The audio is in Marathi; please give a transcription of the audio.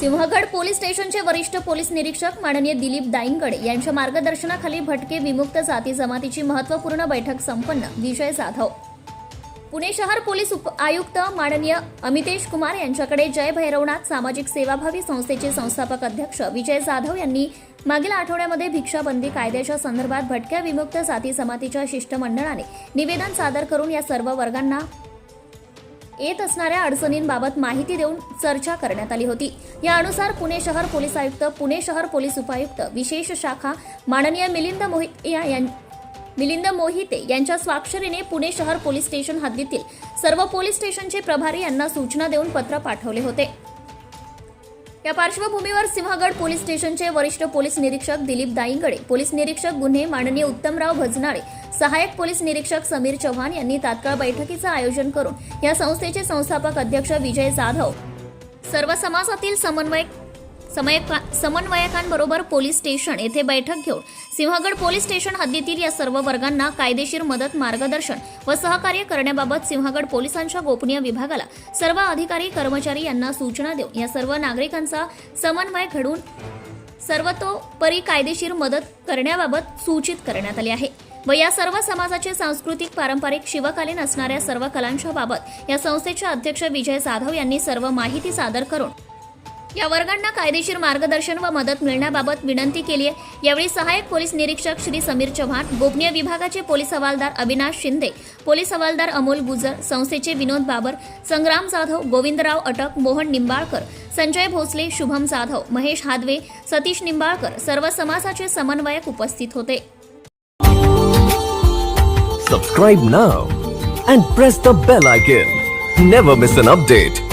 सिंहगड पोलीस स्टेशनचे वरिष्ठ पोलीस निरीक्षक माननीय दिलीप दाईंगड यांच्या मार्गदर्शनाखाली भटके विमुक्त जाती जमातीची महत्त्वपूर्ण बैठक संपन्न विजय जाधव. पुणे शहर पोलीस उप आयुक्त माननीय अमितेश कुमार यांच्याकडे जय भैरवनाथ सामाजिक सेवाभावी संस्थेचे संस्थापक अध्यक्ष विजय जाधव यांनी मागील आठवड्यामध्ये भिक्षाबंदी कायद्याच्या संदर्भात भटक्या विमुक्त जाती जमातीच्या शिष्टमंडळाने निवेदन सादर करून या सर्व वर्गांना येत असणाऱ्या अडचणींबाबत माहिती देऊन चर्चा करण्यात आली होती. यानुसार पुणे शहर पोलीस आयुक्त पुणे शहर पोलीस उपायुक्त विशेष शाखा माननीय मिलिंद मोहिते यां- मिलिंद मोहिते यांच्या स्वाक्षरीने पुणे शहर पोलीस स्टेशन हद्दीतील सर्व पोलीस स्टेशनचे प्रभारी यांना सूचना देऊन पत्र पाठवले होते. या पार्श्वभूमीवर सिंहगड पोलीस स्टेशनचे वरिष्ठ पोलीस निरीक्षक दिलीप दाईंगडे पोलीस निरीक्षक गुन्हे माननीय उत्तमराव भजनाळे सहाय्यक पोलीस निरीक्षक समीर चव्हाण यांनी तात्काळ बैठकीचं आयोजन करून या संस्थेचे संस्थापक अध्यक्ष विजय जाधव सर्व समाजातील समन्वयक समयका- समन्वयकांबरोबर पोलीस स्टेशन येथे बैठक घेऊन सिंहगड पोलीस स्टेशन हद्दीतील या सर्व वर्गांना कायदेशीर मदत मार्गदर्शन व सहकार्य करण्याबाबत सिंहगड पोलिसांच्या गोपनीय विभागाला सर्व अधिकारी कर्मचारी यांना सूचना देऊन या सर्व नागरिकांचा समन्वय घडून सर्वतोपरी कायदेशीर मदत करण्याबाबत सूचित करण्यात आले आहे व या सर्व समाजाचे सांस्कृतिक पारंपरिक शिवकालीन असणाऱ्या सर्व कलांच्या बाबत या संस्थेचे अध्यक्ष विजय जाधव यांनी सर्व माहिती सादर करून या वर्गांना कायदेशीर मार्गदर्शन व मदत मिळण्याबाबत विनंती केली आहे. यावेळी सहाय्यक पोलीस निरीक्षक श्री समीर चव्हाण गोपनीय विभागाचे पोलीस हवालदार अविनाश शिंदे पोलीस हवालदार अमोल गुजर संस्थेचे विनोद बाबर संग्राम जाधव गोविंदराव अटक मोहन निंबाळकर संजय भोसले शुभम जाधव महेश हादवे सतीश निंबाळकर सर्व समाजाचे समन्वयक उपस्थित होते. Subscribe now and press the bell icon never miss an update